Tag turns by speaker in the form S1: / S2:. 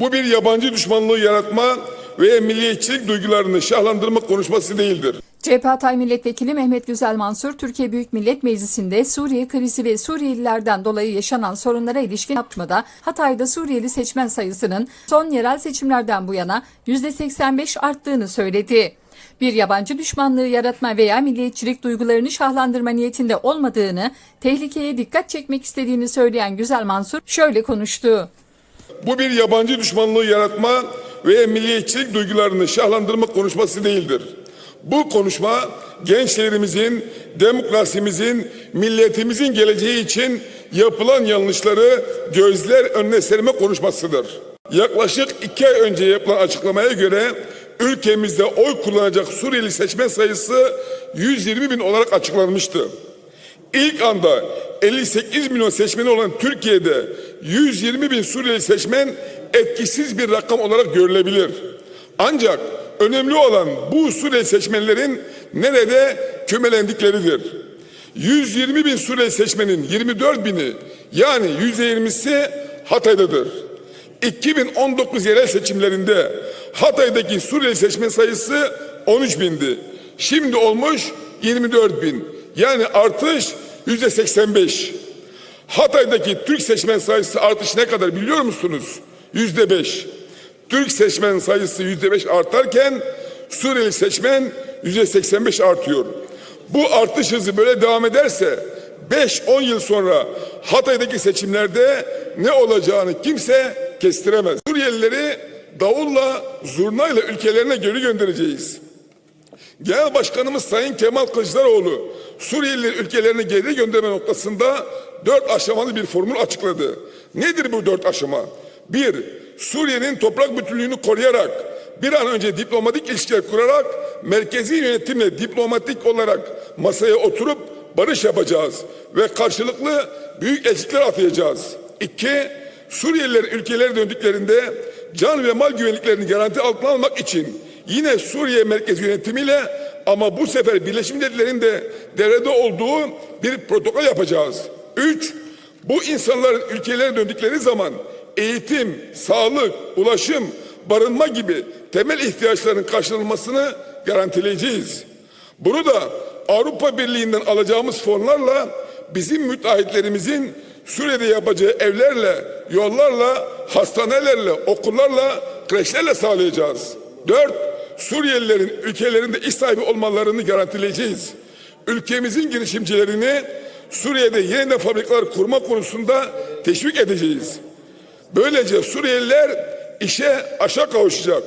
S1: Bu bir yabancı düşmanlığı yaratma veya milliyetçilik duygularını şahlandırma konuşması değildir.
S2: CHP Hatay Milletvekili Mehmet Güzel Mansur, Türkiye Büyük Millet Meclisi'nde Suriye krizi ve Suriyelilerden dolayı yaşanan sorunlara ilişkin yapmada Hatay'da Suriyeli seçmen sayısının son yerel seçimlerden bu yana %85 arttığını söyledi. Bir yabancı düşmanlığı yaratma veya milliyetçilik duygularını şahlandırma niyetinde olmadığını, tehlikeye dikkat çekmek istediğini söyleyen Güzel Mansur şöyle konuştu.
S1: Bu bir yabancı düşmanlığı yaratma veya milliyetçilik duygularını şahlandırma konuşması değildir. Bu konuşma gençlerimizin, demokrasimizin, milletimizin geleceği için yapılan yanlışları gözler önüne serme konuşmasıdır. Yaklaşık iki ay önce yapılan açıklamaya göre ülkemizde oy kullanacak Suriyeli seçmen sayısı 120 bin olarak açıklanmıştı. İlk anda 58 milyon seçmeni olan Türkiye'de 120 bin Suriyeli seçmen etkisiz bir rakam olarak görülebilir. Ancak önemli olan bu Suriyeli seçmenlerin nerede kümelendikleridir. 120 bin Suriyeli seçmenin 24 bini yani %20'si Hatay'dadır. 2019 yerel seçimlerinde Hatay'daki Suriyeli seçmen sayısı 13 bindi. Şimdi olmuş 24 bin. Yani artış yüzde 85. Hatay'daki Türk seçmen sayısı artış ne kadar biliyor musunuz? Yüzde 5. Türk seçmen sayısı yüzde 5 artarken Suriyeli seçmen yüzde 85 artıyor. Bu artış hızı böyle devam ederse 5-10 yıl sonra Hatay'daki seçimlerde ne olacağını kimse kestiremez. Suriyelileri davulla, zurnayla ülkelerine geri göndereceğiz. Genel Başkanımız Sayın Kemal Kılıçdaroğlu Suriyelileri ülkelerine geri gönderme noktasında dört aşamalı bir formül açıkladı. Nedir bu dört aşama? Bir, Suriye'nin toprak bütünlüğünü koruyarak bir an önce diplomatik ilişkiler kurarak merkezi yönetimle diplomatik olarak masaya oturup barış yapacağız ve karşılıklı büyük elçilikler atayacağız. İki, Suriyeliler ülkelerine döndüklerinde can ve mal güvenliklerini garanti altına almak için yine Suriye merkez yönetimiyle ama bu sefer Birleşmiş Milletler'in de devrede olduğu bir protokol yapacağız. Üç, bu insanların ülkelerine döndükleri zaman eğitim, sağlık, ulaşım, barınma gibi temel ihtiyaçların karşılanmasını garantileyeceğiz. Bunu da Avrupa Birliği'nden alacağımız fonlarla bizim müteahhitlerimizin Suriye'de yapacağı evlerle, yollarla, hastanelerle, okullarla, kreşlerle sağlayacağız. Dört, Suriyelilerin ülkelerinde iş sahibi olmalarını garantileyeceğiz. Ülkemizin girişimcilerini Suriye'de yeniden fabrikalar kurma konusunda teşvik edeceğiz. Böylece Suriyeliler işe aşağı kavuşacak.